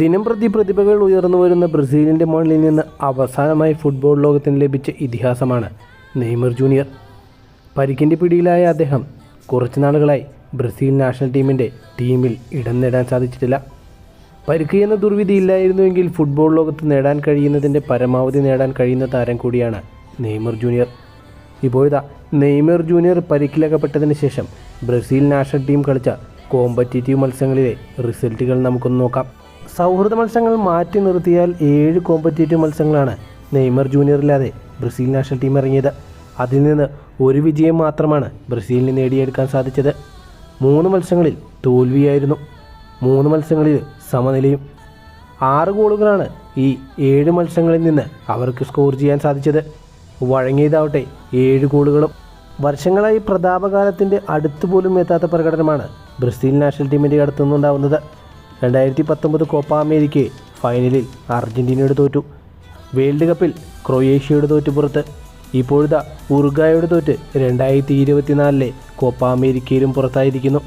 ദിനം പ്രതി പ്രതിഭകൾ ഉയർന്നു വരുന്ന ബ്രസീലിന്റെ മണ്ണിൽ നിന്ന് അവസാനമായി ഫുട്ബോൾ ലോകത്തിന് ലഭിച്ച ഇതിഹാസമാണ് നെയ്മർ ജൂനിയർ. പരിക്കിന്റെ പിടിയിലായ അദ്ദേഹം കുറച്ച് നാളുകളായി ബ്രസീൽ നാഷണൽ ടീമിന്റെ ടീമിൽ ഇടം നേടാൻ സാധിച്ചിട്ടില്ല. പരിക്ക് എന്ന ദുർവിധി ഇല്ലായിരുന്നുവെങ്കിൽ ഫുട്ബോൾ ലോകത്ത് നേടാൻ കഴിയുന്നതിന്റെ പരമാവധി നേടാൻ കഴിയുന്ന താരം കൂടിയാണ് നെയ്മർ ജൂനിയർ. ഇപ്പോഴിതാ നെയ്മർ ജൂനിയർ പരിക്കിലകപ്പെട്ടതിന് ശേഷം ബ്രസീൽ നാഷണൽ ടീം കളിച്ച കോമ്പറ്റീറ്റീവ് മത്സരങ്ങളിലെ റിസൾട്ടുകൾ നമുക്കൊന്ന് നോക്കാം. സൗഹൃദ മത്സരങ്ങൾ മാറ്റി നിർത്തിയാൽ ഏഴ് കോമ്പറ്റേറ്റീവ് മത്സരങ്ങളാണ് നെയ്മർ ജൂനിയറില്ലാതെ ബ്രസീൽ നാഷണൽ ടീം ഇറങ്ങിയത്. അതിൽ നിന്ന് ഒരു വിജയം മാത്രമാണ് ബ്രസീലിന് നേടിയെടുക്കാൻ സാധിച്ചത്. മൂന്ന് മത്സരങ്ങളിൽ തോൽവിയായിരുന്നു. മൂന്ന് മത്സരങ്ങളിൽ സമനിലയും. ആറ് ഗോളുകളാണ് ഈ ഏഴ് മത്സരങ്ങളിൽ നിന്ന് അവർക്ക് സ്കോർ ചെയ്യാൻ സാധിച്ചത്. വഴങ്ങിയതാവട്ടെ ഏഴ് ഗോളുകളും. വർഷങ്ങളായി പ്രതാപകാലത്തിന്റെ അടുത്തുപോലും എത്താത്ത പ്രകടനമാണ് ബ്രസീൽ നാഷണൽ ടീമിന്റെ അടുത്തുനിന്നുണ്ടാവുന്നത്. രണ്ടായിരത്തി പത്തൊമ്പത് കോപ്പ അമേരിക്കയെ ഫൈനലിൽ അർജന്റീനയോട് തോറ്റു. വേൾഡ് കപ്പിൽ ക്രൊയേഷ്യയോട് തോറ്റു പുറത്ത്. ഇപ്പോഴത്തെ ഉറുഗായോട് തോറ്റ് രണ്ടായിരത്തി ഇരുപത്തിനാലിലെ കോപ്പ അമേരിക്കയിലും പുറത്തായിരിക്കുന്നു.